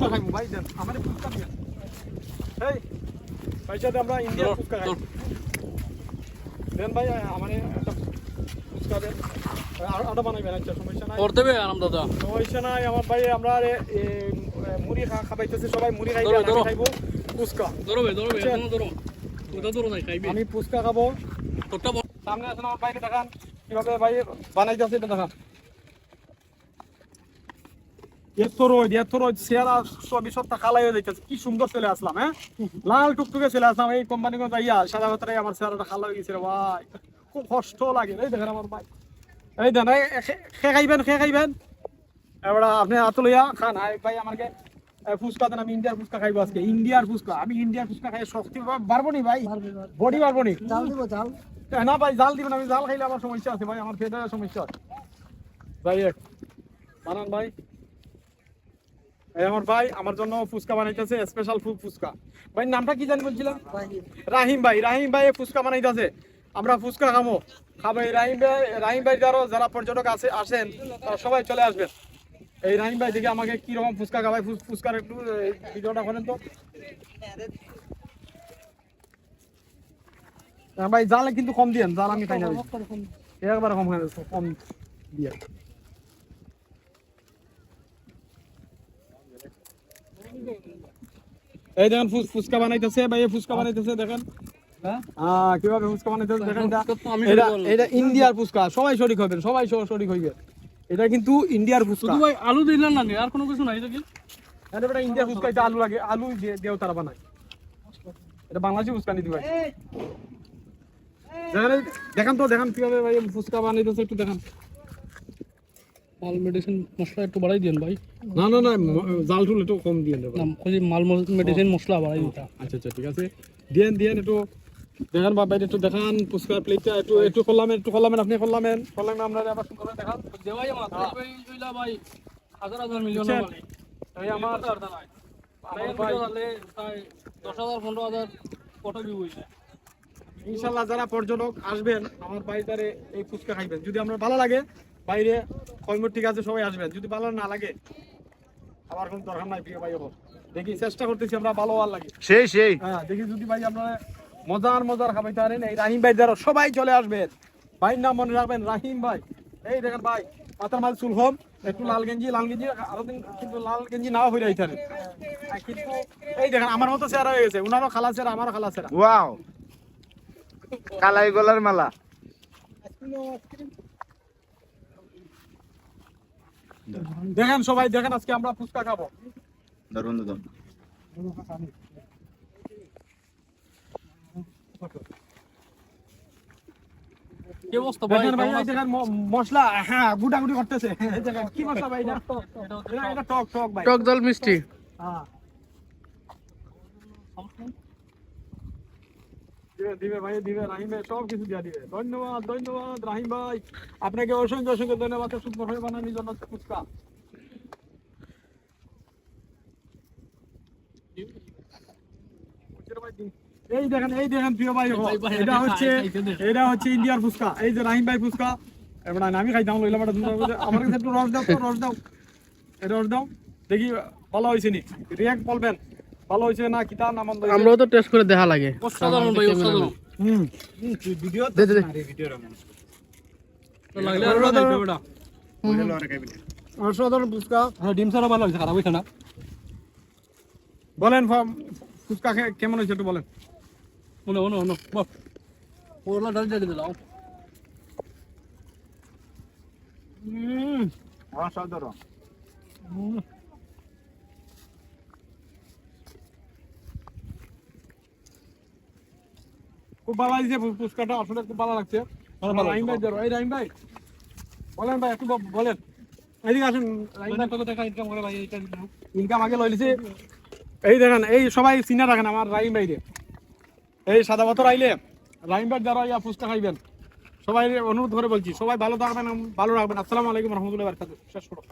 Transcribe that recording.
আমারে ফুচকা দিয়ে। এই ভাই সাথে আমরা ইন্ডিয়ান ফুচকা খাই। দেন ভাই আমারে একটা ফুচকা দেন। আটা বানাইবেন আচ্ছা সমস্যা নাই। করতে হবে আরাম দাদা। সমস্যা নাই আমার ভাই আমরা এ, এ, মুড়ি খা খাবাইতেছে সবাই মুড়ি খাইবে ধরো, আর আমি ধরো। খাইবো ফুচকা। ধরবে ধরবে। এখনও ধরো। ওটা ধরো নাই খাইবি। আমি ফুচকা খাব। তোরটা সামনে আসেন আমার বাইরে দেখান। কীভাবে ভাই বানাইতেছে এটা দেখান। এত রোদ এত রোদ চেহারা সবই সবটা কালাই হয়ে যাইতেছে। কি সুন্দর চলে আসলাম হ্যাঁ? লাল টুকটুকে চলে আসলাম এই কোম্পানি কোন ইয়া সাদা ভাতরে আমার চেহারাটা কালো হয়ে গেছে ভাই। খুব কষ্ট লাগে এই দেখেন আমার ভাই। এই দেন খে- খাইবেন খে খাইবেন। এবার আপনি হাত লইয়া খান ভাই আমাকে ফুচকা দেন আমি ইন্ডিয়ার ফুচকা খাইবো আজকে ইন্ডিয়ার ফুচকা। আমি ইন্ডিয়ার ফুচকা খাই শক্তি পারব নি ভাই? বডি পারব নি? জাল দিব জাল। না ভাই জাল দিবেন আমি জাল খাইলে আমার সমস্যা আছে ভাই আমার পেটের সমস্যা আছে। ভাই এক। বানান ভাই। আমার ভাই আমার জন্য ফুচকা বানাইতেছে স্পেশাল ফুচকা। ভাই নামটা কি জানি বলছিলাম? রাহিম। ভাই রাহিম ভাই ফুচকা বানাইতেছে। আমরা ফুচকা খামো। খাব এই রাহিম ভাই রাহিম ভাই যারা যারা পর্যটক আছে আসেন তারা সবাই চলে আসবেন। এই রাহিম ভাই দেখে আমাকে কি রকম ফুচকা খাবাই ফুচ- ফুচকার একটু ভিডিওটা করেন তো। ভাই জালে কিন্তু কম দিয়েন জাল আমি খাই না। একবার কম কম দিয়ে। এই দেখেন ফুস- ফুচকা বানাইতেছে ভাই এই ফুচকা বানাইতেছে দেখেন। হ্যাঁ? কীভাবে ফুচকা বানাইতেছে দেখেন এটা তো এটা ইন্ডিয়ার ফুচকা সবাই শরিক হবেন সবাই শ- শরিক হইবে এটা কিন্তু ইন্ডিয়ার ফুচকা। শুধু ভাই আলু দিলেন না আর কোনো কিছু নাই এটা বেটা ইন্ডিয়ার ফুচকা এটা আলু লাগে আলু দিয়ে দেও তারা বানায়। এটা বাংলাদেশি ফুচকা নিতে ভাই? দেখেন তো দেখান কীভাবে ভাই ফুচকা বানাইতেছে একটু দেখান। মাল মেডিসিন মশলা একটু বাড়াই দিন ভাই। না না না জাল টুল একটু কম দিয়ে দেবো। না ওই মাল মেডিসিন মশলা বাড়াই দিতা আচ্ছা আচ্ছা ঠিক আছে। দিয়েন দিয়েন একটু। দেখান বাবা একটু দেখান ফুচকার প্লেটটা একটু একটু একটু আপনি করলামেন। আবার সুন্দর করে দেখান। দেওয়াই আমার ভাই কইলা ভাই। হাজার হাজার মিলিয়ন আমার ভাই হাজার পনেরো হাজার কত ভিউ হয়েছে ইনশাল্লাহ যারা পর্যটক আসবেন আমার বাড়িতে এই ফুচকা খাইবেন। যদি আপনার ভালো লাগে বাইরে কয়মর ঠিক আছে সবাই আসবেন। যদি ভালো না লাগে আবার কোনো দরকার নাই প্রিয় ভাই হোক দেখি চেষ্টা করতেছি আমরা ভালো আর লাগে। সেই সেই। হ্যাঁ দেখি যদি ভাই আপনারা মজার মজার খাবাইতে পারেন এই রাহিম ভাই যারা সবাই চলে আসবেন। ভাইয়ের নাম মনে রাখবেন রাহিম ভাই। এই দেখেন ভাই মাথার মাঝে চুল হোম একটু লাল গেঞ্জি লাল গেঞ্জি আরও দিন কিন্তু লাল গেঞ্জি নাও হয়ে যাইতে পারে। কিন্তু এই দেখেন আমার মতো চেহারা হয়ে গেছে উনারও খালা চেহারা আমারও খালা চেহারা। ওয়াও। কালাই গলার মালা। দেখেন সবাই দেখেন আজকে আমরা ফুচকা খাব। কি অবস্থা ভাই? দেখেন? দেখেন ম- মশলা হ্যাঁ গুটাগুটি করতেছে। এই কি মশলা ভাই এটা টক টক ভাই। টক জল মিষ্টি। হ্যাঁ। দিবে দিবে ভাই দিবে রাহিম সব কিছু দিয়া দিবে। ধন্যবাদ ধন্যবাদ রাহিম ভাই। আপনাকে অসংখ্য অসংখ্য ধন্যবাদ সুন্দর হয়ে বানানোর জন্য ফুচকা এই দেখেন এই দেখেন প্রিয় ভাই এটা হচ্ছে এটা হচ্ছে ইন্ডিয়ার ফুচকা এই যে রাহিম ভাই ফুচকা এবার না, আমি খাইতাম লইলাম এটা তোমরা আমার কাছে একটু রস দাও রস দাও। রস দাও। দেখি ভালো হয়েছে নি। রিয়াক্ট বলবেন ভালো হয়েছে না কিতা না মন্দ? আমরাও তো টেস্ট করে দেখা লাগে। অসাধারণ ভাই অসাধারণ হুম। দে দে তো লাগলে আরও অসাধারণ। খাইতে বেটা। অসাধারণ ফুচকা। হ্যাঁ ডিম সারা ভালো হয়েছে খারাপ হয়েছে না। বলেন ফুচকা কেমন হয়েছে একটু বলেন। মনে মনে মনে বাহ। পুরোলা ডাল দিয়ে দিলাম। হুম। অসাধারণ খুব ভালো লাগছে ফুচকাটা আসলে খুব ভালো লাগছে। রাহিম ভাই দেরো। এই রাহিম ভাই। বলেন ভাই একটু বলেন। এদিকে আসুন রাহিম ভাই। কত টাকা ইনকাম করে ভাই এইটা ইনকাম আগে লই লিছে এই দেখেন এই সবাই চিনা রাখেন আমার রাহিম ভাইরে। এই সাদা বছর আইলে রাহিম ভাই দ্বারা ইয়া ফুচকা খাইবেন সবাই অনুরোধ করে বলছি সবাই ভালো থাকবেন ভালো রাখবেন। আসসালামু আলাইকুম রহমতুল্লাহ শেষ করো।